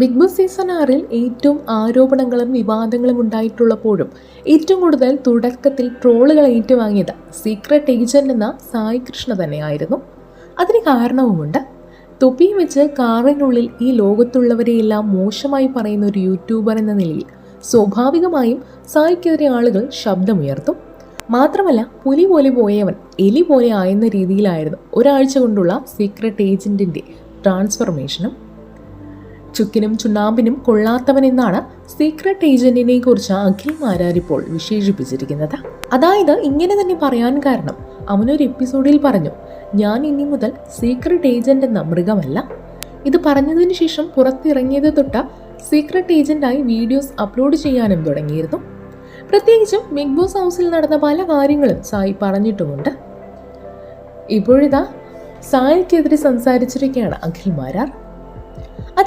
Big Boss season ആറിൽ ഏറ്റവും ആരോപണങ്ങളും വിവാദങ്ങളും ഉണ്ടായിട്ടുള്ളപ്പോഴും ഏറ്റവും കൂടുതൽ തുടക്കത്തിൽ ട്രോളുകൾ ഏറ്റുവാങ്ങിയത് സീക്രട്ട് ഏജന്റ് എന്ന സായി കൃഷ്ണ തന്നെയായിരുന്നു. അതിന് കാരണവുമുണ്ട്. തൊപ്പിയും വെച്ച് കാറിനുള്ളിൽ ഈ ലോകത്തുള്ളവരെയെല്ലാം മോശമായി പറയുന്ന ഒരു യൂട്യൂബർ എന്ന നിലയിൽ സ്വാഭാവികമായും സായിക്കെതിരെ ആളുകൾ ശബ്ദമുയർത്തും. മാത്രമല്ല പുലി പോലെ പോയവൻ എലി പോലെ ആയെന്ന രീതിയിലായിരുന്നു ഒരാഴ്ച കൊണ്ടുള്ള സീക്രട്ട് ഏജന്റിന്റെ ട്രാൻസ്ഫർമേഷനും ചുക്കിനും ചുണ്ണാമ്പിനും കൊള്ളാത്തവൻ എന്നാണ് സീക്രട്ട് ഏജന്റിനെ കുറിച്ച് അഖിൽ മാരാർ ഇപ്പോൾ വിശേഷിപ്പിച്ചിരിക്കുന്നത്. അതായത് ഇങ്ങനെ തന്നെ പറയാൻ കാരണം അവനൊരു എപ്പിസോഡിൽ പറഞ്ഞു ഞാൻ ഇനി മുതൽ സീക്രട്ട് ഏജന്റ് എന്ന മൃഗമല്ല. ഇത് പറഞ്ഞതിന് ശേഷം പുറത്തിറങ്ങിയത് തൊട്ട് സീക്രട്ട് ഏജന്റായി വീഡിയോസ് അപ്ലോഡ് ചെയ്യാനും തുടങ്ങിയിരുന്നു. പ്രത്യേകിച്ചും ബിഗ് ബോസ് ഹൗസിൽ നടന്ന പല കാര്യങ്ങളും സായി പറഞ്ഞിട്ടുമുണ്ട്. ഇപ്പോഴിതാ സായിക്കെതിരെ സംസാരിച്ചിരിക്കുകയാണ് അഖിൽ മാരാർ.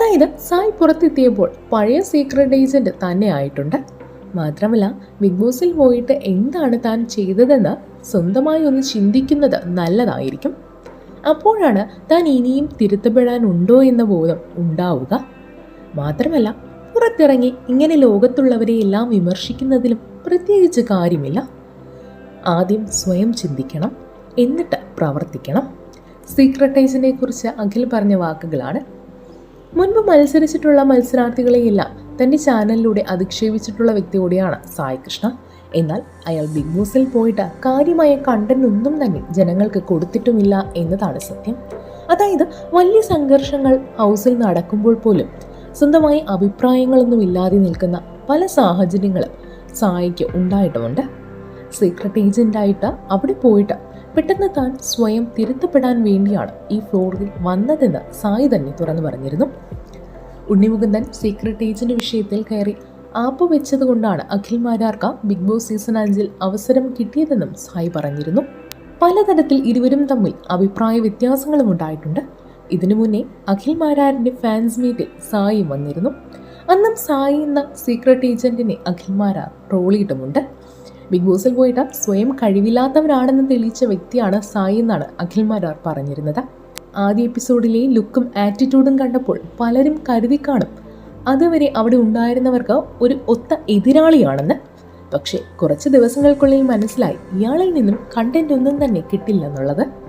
അതായത് സായ് പുറത്തെത്തിയപ്പോൾ പഴയ സീക്രട്ട് ഏജന്റ് തന്നെ ആയിട്ടുണ്ട്. മാത്രമല്ല ബിഗ് ബോസിൽ പോയിട്ട് എന്താണ് താൻ ചെയ്തതെന്ന് സ്വന്തമായി ഒന്ന് ചിന്തിക്കുന്നത് നല്ലതായിരിക്കും. അപ്പോഴാണ് താൻ ഇനിയും തിരുത്തപ്പെടാനുണ്ടോ എന്ന ബോധം ഉണ്ടാവുക. മാത്രമല്ല പുറത്തിറങ്ങി ഇങ്ങനെ ലോകത്തുള്ളവരെ എല്ലാം വിമർശിക്കുന്നതിലും പ്രത്യേകിച്ച് കാര്യമില്ല. ആദ്യം സ്വയം ചിന്തിക്കണം എന്നിട്ട് പ്രവർത്തിക്കണം. സീക്രട്ടൈസിനെ കുറിച്ച് അഖിൽ പറഞ്ഞ വാക്കുകളാണ് മുൻപ് മത്സരിച്ചിട്ടുള്ള മത്സരാർത്ഥികളെയെല്ലാം. തന്റെ ചാനലിലൂടെ അധിക്ഷേപിച്ചിട്ടുള്ള വ്യക്തി കൂടിയാണ് സായി കൃഷ്ണ. എന്നാൽ അയാൾ ബിഗ് ബോസിൽ പോയിട്ട് കാര്യമായ കണ്ടന്റ് ഒന്നും തന്നെ ജനങ്ങൾക്ക് കൊടുത്തിട്ടുമില്ല എന്നതാണ് സത്യം. അതായത് വലിയ സംഘർഷങ്ങൾ ഹൗസിൽ നടക്കുമ്പോൾ പോലും സ്വന്തമായി അഭിപ്രായങ്ങളൊന്നും ഇല്ലാതെ നിൽക്കുന്ന പല സാഹചര്യങ്ങളും സായിക്ക് ഉണ്ടായിട്ടുമുണ്ട്. സീക്രട്ട് ഏജന്റായിട്ട് അവിടെ പോയിട്ട് പെട്ടെന്ന് താൻ സ്വയം തിരുത്തപ്പെടാൻ വേണ്ടിയാണ് ഈ ഫ്ലോറിൽ വന്നതെന്ന് സായി തന്നെ തുറന്നു പറഞ്ഞിരുന്നു. ഉണ്ണിമുകുന്ദൻ സീക്രട്ട് ഏജന്റ് വിഷയത്തിൽ കയറി ആപ്പ് വെച്ചതുകൊണ്ടാണ് അഖിൽ മാരാർക്ക ബിഗ് ബോസ് സീസൺ അഞ്ചിൽ അവസരം കിട്ടിയതെന്നും സായി പറഞ്ഞിരുന്നു. പലതരത്തിൽ ഇരുവരും തമ്മിൽ അഭിപ്രായ വ്യത്യാസങ്ങളും ഉണ്ടായിട്ടുണ്ട്. ഇതിനു മുന്നേ അഖിൽ മാരാറിന്റെ ഫാൻസ് മീറ്റിൽ സായി വന്നിരുന്നു. അന്നും സായി എന്ന സീക്രട്ട് ഏജന്റിനെ അഖിൽമാര ട്രോളിയിട്ടുമുണ്ട് ബിഗ് ബോസിൽ പോയിട്ട് സ്വയം കഴിവില്ലാത്തവരാണെന്ന് തെളിയിച്ച വ്യക്തിയാണ് സായി എന്നാണ് അഖിൽമാരാർ പറഞ്ഞിരുന്നത്. ആദ്യ എപ്പിസോഡിലെ ലുക്കും ആറ്റിറ്റ്യൂഡും കണ്ടപ്പോൾ പലരും കരുതി കാണും. അതുവരെ അവിടെ ഉണ്ടായിരുന്നവർക്ക് ഒരു ഒത്ത എതിരാളിയാണെന്ന്. പക്ഷേ കുറച്ച് ദിവസങ്ങൾക്കുള്ളിൽ മനസ്സിലായി ഇയാളിൽ നിന്നും കണ്ടന്റ് ഒന്നും തന്നെ കിട്ടില്ലെന്നുള്ളത്.